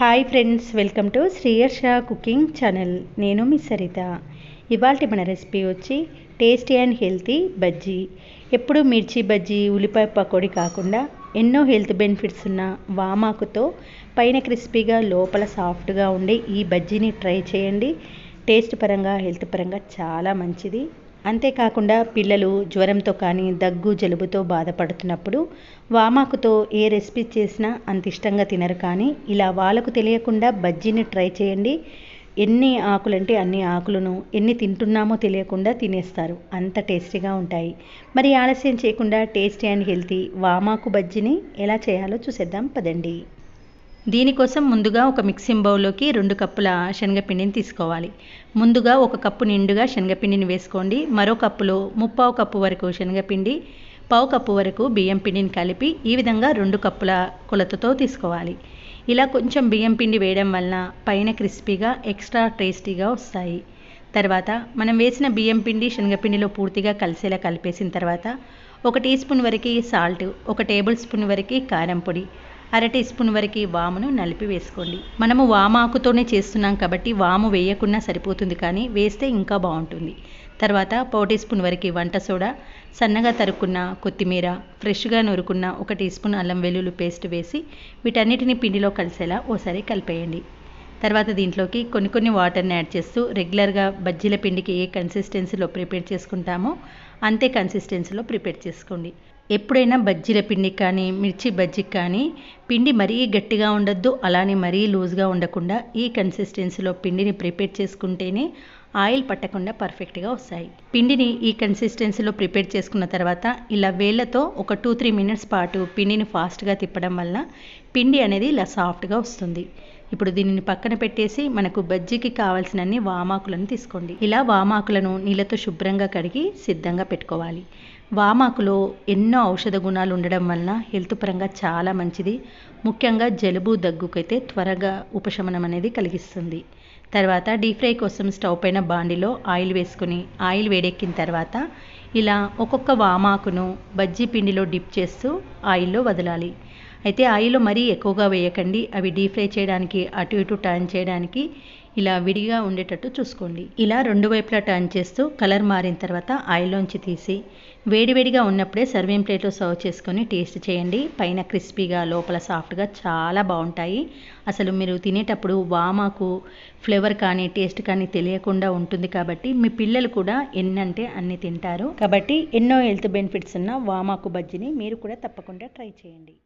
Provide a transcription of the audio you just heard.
Hi friends welcome to Sriyarsha cooking channel నేను మీ సరిత. ఇవాళ మన రెసిపీ వచ్చి టేస్టీ అండ్ హెల్తీ బజ్జీ. ఎప్పుడు మిర్చి బజ్జీ ఉల్లిపాయ పకోడీ కాకుండా ఎన్నో హెల్త్ బెనిఫిట్స్ ఉన్న వామాకుతో పైన క్రిస్పీగా లోపల సాఫ్ట్గా ఉండే ఈ బజ్జీని ట్రై చేయండి. టేస్ట్ పరంగా హెల్త్ పరంగా చాలా మంచిది. అంతేకాకుండా పిల్లలు జ్వరంతో కానీ దగ్గు జలుబుతో బాధపడుతున్నప్పుడు వామాకుతో ఏ రెసిపీ చేసినా అంత ఇష్టంగా తినరు కానీ ఇలా వాళ్ళకు తెలియకుండా బజ్జీని ట్రై చేయండి. ఎన్ని ఆకులంటే అన్ని ఆకులను ఎన్ని తింటున్నామో తెలియకుండా తినేస్తారు. అంత టేస్టీగా ఉంటాయి. మరి ఆలస్యం చేయకుండా టేస్టీ అండ్ హెల్తీ వామాకు బజ్జీని ఎలా చేయాలో చూసేద్దాం. పదండి. దీనికోసం ముందుగా ఒక మిక్సింగ్ బౌల్లోకి రెండు కప్పుల శనగపిండిని తీసుకోవాలి. ముందుగా ఒక కప్పు నిండుగా శనగపిండిని వేసుకోండి. మరో కప్పులో ముప్పావు కప్పు వరకు శనగపిండి పావు కప్పు వరకు బియ్యం పిండిని కలిపి ఈ విధంగా రెండు కప్పుల కొలతతో తీసుకోవాలి. ఇలా కొంచెం బియ్యం పిండి వేయడం వలన పైన క్రిస్పీగా ఎక్స్ట్రా టేస్టీగా వస్తాయి. తర్వాత మనం వేసిన బియ్యం పిండి శనగపిండిలో పూర్తిగా కలిసేలా కలిపేసిన తర్వాత ఒక టీ స్పూన్ వరకు సాల్ట్ ఒక టేబుల్ స్పూన్ వరకు కారం పొడి అర టీ స్పూన్ వరకు వామును నలిపి వేసుకోండి మనము వామాకుతోనే చేస్తున్నాం కాబట్టి వాము వేయకుండా సరిపోతుంది కానీ వేస్తే ఇంకా బాగుంటుంది. తర్వాత పావు టీ స్పూన్ వరకు వంట సోడా సన్నగా తరుక్కున్న కొత్తిమీర ఫ్రెష్గా నూరుకున్న ఒక టీ స్పూన్ అల్లం వెల్లుల్లి పేస్ట్ వేసి వీటన్నిటిని పిండిలో కలిసేలా ఓసారి కలిపేయండి. తర్వాత దీంట్లోకి కొన్ని కొన్ని వాటర్ని యాడ్ చేస్తూ రెగ్యులర్గా బజ్జీల పిండికి ఏ కన్సిస్టెన్సీలో ప్రిపేర్ చేసుకుంటామో అంతే కన్సిస్టెన్సీలో ప్రిపేర్ చేసుకోండి. ఎప్పుడైనా బజ్జీల పిండి కానీ మిర్చి బజ్జీకి కానీ పిండి మరీ గట్టిగా ఉండొద్దు అలానే మరీ లూజ్గా ఉండకుండా ఈ కన్సిస్టెన్సీలో పిండిని ప్రిపేర్ చేసుకుంటేనే ఆయిల్ పట్టకుండా పర్ఫెక్ట్గా వస్తాయి. పిండిని ఈ కన్సిస్టెన్సీలో ప్రిపేర్ చేసుకున్న తర్వాత ఇలా వేళ్ళతో ఒక టూ త్రీ మినిట్స్ పాటు పిండిని ఫాస్ట్గా తిప్పడం వల్ల పిండి అనేది ఇలా సాఫ్ట్గా వస్తుంది. ఇప్పుడు దీనిని పక్కన పెట్టేసి మనకు బజ్జీకి కావాల్సినన్ని వామాకులను తీసుకోండి. ఇలా వామాకులను నీళ్ళతో శుభ్రంగా కడిగి సిద్ధంగా పెట్టుకోవాలి. వామాకులో ఎన్నో ఔషధ గుణాలు ఉండడం వలన హెల్త్ పరంగా చాలా మంచిది. ముఖ్యంగా జలుబు దగ్గుకైతే త్వరగా ఉపశమనం అనేది కలిగిస్తుంది. తర్వాత డీప్ ఫ్రై కోసం స్టవ్ పైన బాండిలో ఆయిల్ వేసుకుని ఆయిల్ వేడెక్కిన తర్వాత ఇలా ఒక్కొక్క వామాకును బజ్జీ పిండిలో డిప్ చేస్తూ ఆయిల్లో వదలాలి. అయితే ఆయిల్ మరీ ఎక్కువగా వేయకండి. అవి డీప్ ఫ్రై చేయడానికి అటు ఇటు టర్న్ చేయడానికి ఇలా విడిగా ఉండేటట్టు చూసుకోండి. ఇలా రెండు వైపులా టర్న్ చేస్తూ కలర్ మారిన తర్వాత ఆయిల్లోంచి తీసి వేడివేడిగా ఉన్నప్పుడే సర్వింగ్ ప్లేట్లో సర్వ్ చేసుకొని టేస్ట్ చేయండి. పైన క్రిస్పీగా లోపల సాఫ్ట్గా చాలా బాగుంటాయి. అసలు మీరు తినేటప్పుడు వామాకు ఫ్లేవర్ కానీ టేస్ట్ కానీ తెలియకుండా ఉంటుంది కాబట్టి మీ పిల్లలు కూడా ఎన్నంటే అన్ని తింటారు. కాబట్టి ఎన్నో హెల్త్ బెనిఫిట్స్ ఉన్న వామాకు బజ్జీని మీరు కూడా తప్పకుండా ట్రై చేయండి.